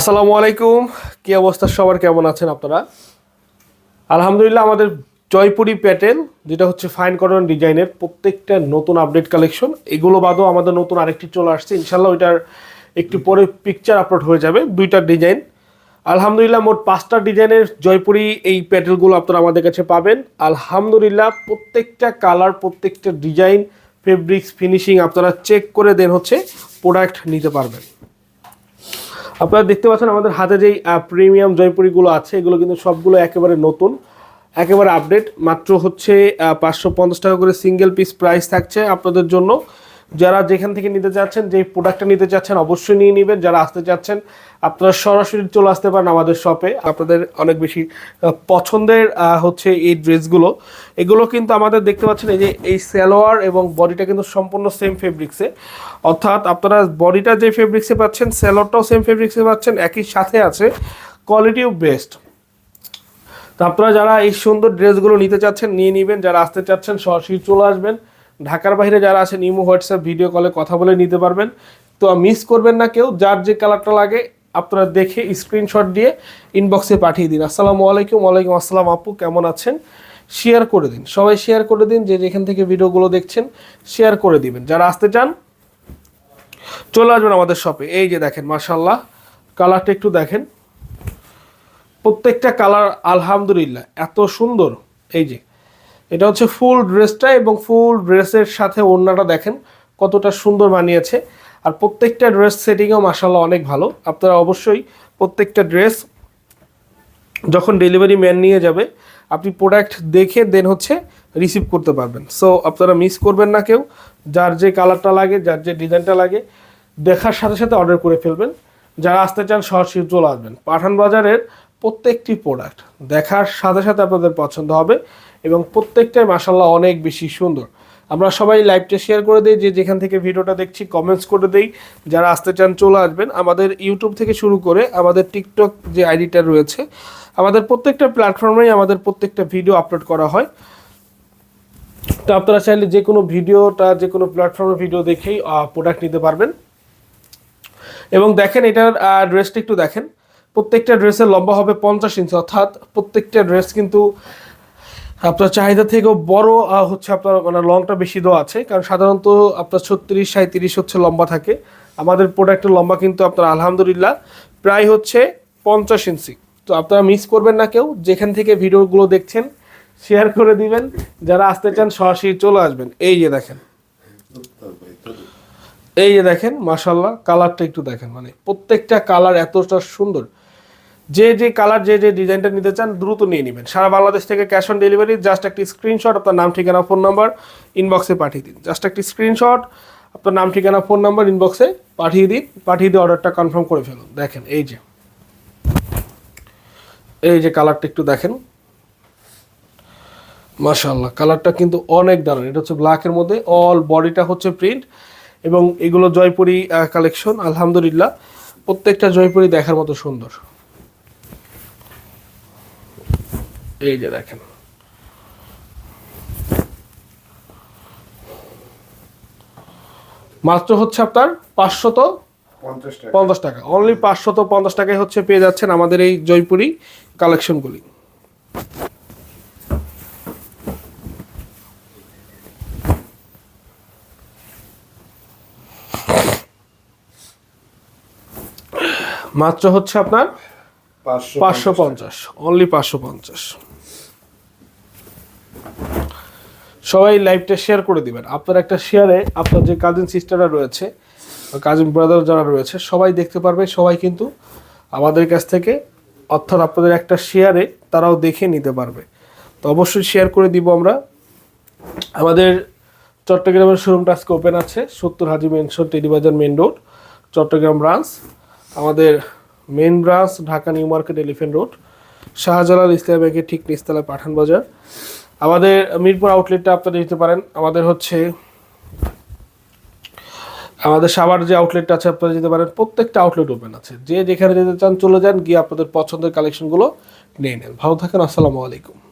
আসসালামু আলাইকুম। কি অবস্থা? সবার কেমন আছেন আপনারা? আলহামদুলিল্লাহ, আমাদের জয়পুরি প্যাটেল, যেটা হচ্ছে ফাইন কটন ডিজাইনের প্রত্যেকটা নতুন আপডেট কালেকশন এগুলো বাদও আমাদের নতুন আরেকটি চলে আসছে। ইনশাল্লাহ ওইটার একটু পরে পিকচার আপলোড হয়ে যাবে, দুইটা ডিজাইন আলহামদুলিল্লাহ, মোট পাঁচটা ডিজাইনের জয়পুরি এই প্যাটেলগুলো আপনারা আমাদের কাছে পাবেন। আলহামদুলিল্লাহ, প্রত্যেকটা কালার প্রত্যেকটা ডিজাইন ফেব্রিক্স ফিনিশিং আপনারা চেক করে দেন হচ্ছে প্রোডাক্ট নিতে পারবেন। আপনারা দেখতে পাচ্ছেন আমাদের হাতে যেই প্রিমিয়াম জয়পুরিগুলো আছে, এগুলো কিন্তু সবগুলো একেবারে নতুন, একেবারে আপডেট মাত্র হচ্ছে পাঁচশো পঞ্চাশ টাকা করে সিঙ্গেল পিস প্রাইস থাকছে আপনাদের জন্য। যারা যেখান থেকে নিতে চাচ্ছেন যে প্রোডাক্টটা নিতে চাচ্ছেন, অবশ্যই নিয়ে নেবেন। যারা আসতে চাচ্ছেন, আপনারা সরাসরি চলে আসতে পারেন আমাদের শপে আপনাদের অনেক বেশি পছন্দের হচ্ছে এই ড্রেসগুলো এগুলো কিন্তু আমাদের দেখতে পাচ্ছেন, এই যে এই সালোয়ার এবং বডিটা কিন্তু সম্পূর্ণ সেম ফেব্রিক্সে অর্থাৎ আপনারা বডিটা যে ফেব্রিক্সে পাচ্ছেন স্যালোয়ারটাও সেম ফেব্রিক্সে পাচ্ছেন, একই সাথে আছে কোয়ালিটিও বেস্ট তো আপনারা যারা এই সুন্দর ড্রেসগুলো নিতে চাচ্ছেন, নিয়ে নেবেন। যারা আসতে চাচ্ছেন, সরাসরি চলে আসবেন। ঢাকার বাইরে যারা আছেন, ইমো, হোয়াটসঅ্যাপ, ভিডিও কলে কথা বলে নিতে পারবেন। তো মিস করবেন না কেউ, যার যে কালারটা লাগে আপনারা দেখে স্ক্রিনশট দিয়ে ইনবক্সে পাঠিয়ে দিন। আসসালামু আলাইকুম, ওয়ালাইকুম আসসালাম আপু, কেমন আছেন? শেয়ার করে দিন। সবাই শেয়ার করে দিন, যে যেখান থেকে ভিডিওগুলো দেখছেন শেয়ার করে দিবেন। যারা আসতে চান, চলে আসবেন আমাদের শপে এই যে দেখেন মার্শাল্লাহ কালারটা একটু দেখেন। প্রত্যেকটা কালার আলহামদুলিল্লাহ, এত সুন্দর। এই যে এটা হচ্ছে ফুল ড্রেসটা এবং ফুল ড্রেসের সাথে ওড়নাটা দেখেন কতটা সুন্দর মানিয়েছে। আর প্রত্যেকটা ড্রেস সেটিংও মাসাল্লাহ অনেক ভালো। আপনারা অবশ্যই প্রত্যেকটা ড্রেস যখন ডেলিভারি ম্যান নিয়ে যাবে, আপনি প্রোডাক্ট দেখে দেন হচ্ছে রিসিভ করতে পারবেন। সো আপনারা মিস করবেন না কেউ। যার যে কালারটা লাগে, যার যে ডিজাইনটা লাগে, দেখার সাথে সাথে অর্ডার করে ফেলবেন। যারা আসতে চান, সরাসরি চলে আসবেন। পাঠান বাজারের প্রত্যেকটি প্রোডাক্ট দেখার সাথে সাথে আপনাদের পছন্দ হবে এবং প্রত্যেকটাই মাসাল্লাহ অনেক বেশি সুন্দর। আমরা সবাই লাইভটা শেয়ার করে দিই, যে যেখান থেকে ভিডিওটা দেখছি কমেন্টস করে দেই, যারা আসতে চান চলে আসবেন। আমাদের ইউটিউব থেকে শুরু করে আমাদের টিকটক যে আইডিটা রয়েছে, আমাদের প্রত্যেকটা প্ল্যাটফর্মেই আমাদের প্রত্যেকটা ভিডিও আপলোড করা হয়। তো আপনারা চাইলে যে কোনো ভিডিওটা, যে কোনো প্ল্যাটফর্মে ভিডিও দেখেই প্রোডাক্ট নিতে পারবেন। এবং দেখেন, এটার ড্রেসটা একটু দেখেন। প্রত্যেকটা ড্রেসের লম্বা হবে পঞ্চাশ ইঞ্চি অর্থাৎ প্রত্যেকটা ড্রেস কিন্তু আপনার চাহিদা থেকেও বড় হচ্ছে আপনার মানে লংটা বেশি দেওয়া আছে। কারণ সাধারণত আপনার ছত্রিশ সাঁত্রিশ হচ্ছে লম্বা থাকে। আমাদের প্রোডাক্টের লম্বা কিন্তু আপনার আলহামদুলিল্লাহ প্রায় হচ্ছে পঞ্চাশ ইঞ্চি তো আপনারা মিস করবেন না কেউ, যেখান থেকে ভিডিওগুলো দেখছেন শেয়ার করে দিবেন। যারা আসতে চান, সরাসরি চলে আসবেন। এই যে দেখেন। এই যে দেখেন মাশাল্লাহ কালারটা একটু দেখেন। মানে প্রত্যেকটা কালার এতটা সুন্দর। যে যে কালার যে যে ডিজাইনটা নিতে চান, দ্রুত নিয়ে নেবেন। সারা বাংলাদেশ থেকে ক্যাশ অন ডেলিভারি জাস্ট একটি স্ক্রিনশট আপনার নাম, ঠিকানা ফোন নাম্বার ইনবক্সে পাঠিয়ে দিন। জাস্ট একটি স্ক্রিনশট আপনার নাম, ঠিকানা ফোন নাম্বার ইনবক্সে পাঠিয়ে দিন। পাঠিয়ে দিয়ে অর্ডারটা কনফার্ম করে ফেলুন। দেখেন, এই যে। এই যে কালারটা একটু দেখেন। মাশাল্লাহ কালারটা কিন্তু অনেক দারুণ। এটা হচ্ছে ব্ল্যাকের মধ্যে অল বডিটা হচ্ছে প্রিন্ট এবং এগুলো জয়পুরি কালেকশন আলহামদুলিল্লাহ। প্রত্যেকটা জয়পুরি দেখার মতো সুন্দর। এই যে দেখেন। মাত্র হচ্ছে আপনার পাঁচশত পঞ্চাশ টাকা। অনলি পাঁচশত পঞ্চাশ টাকায় হচ্ছে পেয়ে যাচ্ছেন আমাদের এই জয়পুরি কালেকশনগুলি মাত্র হচ্ছে আপনার পাঁচশো পঞ্চাশ অনলি পাঁচশো পঞ্চাশ। সবাই লাইভটা শেয়ার করে দিবেন। আপনার একটা শেয়ারে আপনার যে কাজিন সিস্টাররা রয়েছে কাজিন ব্রাদার যারা রয়েছে, সবাই দেখতে পারবে, সবাই কিন্তু আমাদের কাছ থেকে অর্থাৎ আপনাদের একটা শেয়ারে তারাও দেখে নিতে পারবে। তো অবশ্যই শেয়ার করে দিব আমরা। আমাদের চট্টগ্রামের শোরুমটা আজকে ওপেন আছে, সত্তর Haji mansion Telibazar main road Chattogram branch আমাদের main branch Dhaka new market elephant road Shahjalal Islam ব্যাংকের ঠিক নিচতলায় পাঠান বাজার আমাদের মিরপুর আউটলেটটা আপনারা দিতে পারেন। আমাদের হচ্ছে, আমাদের সাবার যে আউটলেটটা আছে, আপনারা যেতে পারেন, প্রত্যেকটা আউটলেট ওপেন আছে। যে যেখানে যেতে চান, চলে যান, গিয়ে আপনাদের পছন্দের কালেকশনগুলো নিয়ে নেন। ভালো থাকেন, আসসালামু আলাইকুম।